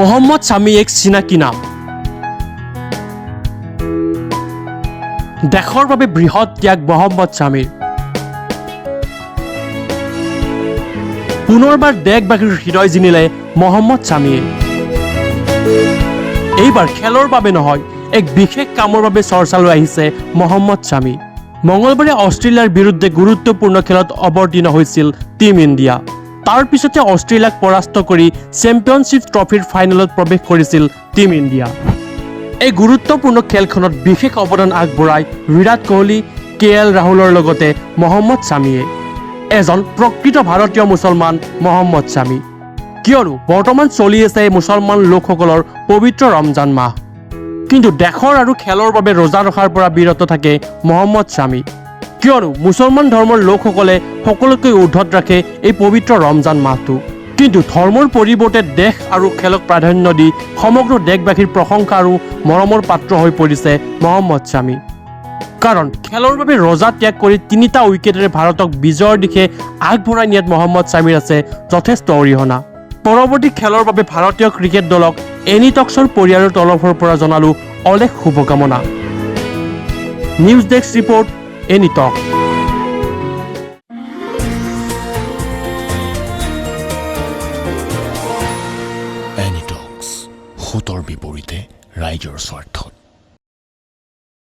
মহম্মদ স্বামী এক চিনাকি নাম দেশৰ বাবে বৃহৎ ত্যাগ মহম্মদ স্বামীৰ পুনৰবাৰ দেশবাসীৰ হৃদয় জিনিলে মহম্মদ স্বামীয়ে এইবাৰ খেলৰ বাবে নহয়, এক বিশেষ কামৰ বাবে চৰ্চালৈ আহিছে মহম্মদ স্বামী মঙলবাৰে অষ্ট্ৰেলিয়াৰ বিৰুদ্ধে গুৰুত্বপূৰ্ণ খেলত অৱতীৰ্ণ হৈছিল টীম ইণ্ডিয়া। তাৰ পিছতে অষ্ট্ৰেলিয়াক পৰাস্ত কৰি চেম্পিয়নশ্বিপ ট্ৰফিৰ ফাইনেলত প্ৰৱেশ কৰিছিল টীম ইণ্ডিয়া। এই গুৰুত্বপূৰ্ণ খেলখনত বিশেষ অৱদান আগবঢ়ায় বিৰাট কোহলি, কে এল ৰাহুলৰ লগতে মহম্মদ স্বামীয়ে এজন প্ৰকৃত ভাৰতীয় মুছলমান মহম্মদ স্বামী কিয়নো বৰ্তমান চলি আছে মুছলমান লোকসকলৰ পবিত্ৰ ৰমজান মাহ। কিন্তু দেশৰ আৰু খেলৰ বাবে ৰোজা ৰখাৰ পৰা বিৰত থাকে মহম্মদ স্বামী কিয়নো মুছলমান ধৰ্মৰ লোকসকলে সকলোতকৈ ঊৰ্ধত ৰাখে এই পবিত্ৰ ৰমজান মাহটো। কিন্তু ধৰ্মৰ পৰিৱৰ্তে দেশ আৰু খেলক প্ৰাধান্য দি সমগ্ৰ দেশবাসীৰ প্ৰশংসা আৰু মৰমৰ পাত্ৰ হৈ পৰিছে মহম্মদ স্বামী কাৰণ খেলৰ বাবে ৰজা ত্যাগ কৰি তিনিটা উইকেটেৰে ভাৰতক বিজয়ৰ দিশে আগবঢ়াই নিয়াত মহম্মদ স্বামীৰ আছে যথেষ্ট অৰিহণা। পৰৱৰ্তী খেলৰ বাবে ভাৰতীয় ক্ৰিকেট দলক এনিটক্সৰ পৰিয়ালৰ তৰফৰ পৰা জনালো অলেখ শুভকামনা। News desk report এনিটক এনিটক্স সোঁতৰ বিপৰীতে ৰাইজৰ স্বাৰ্থত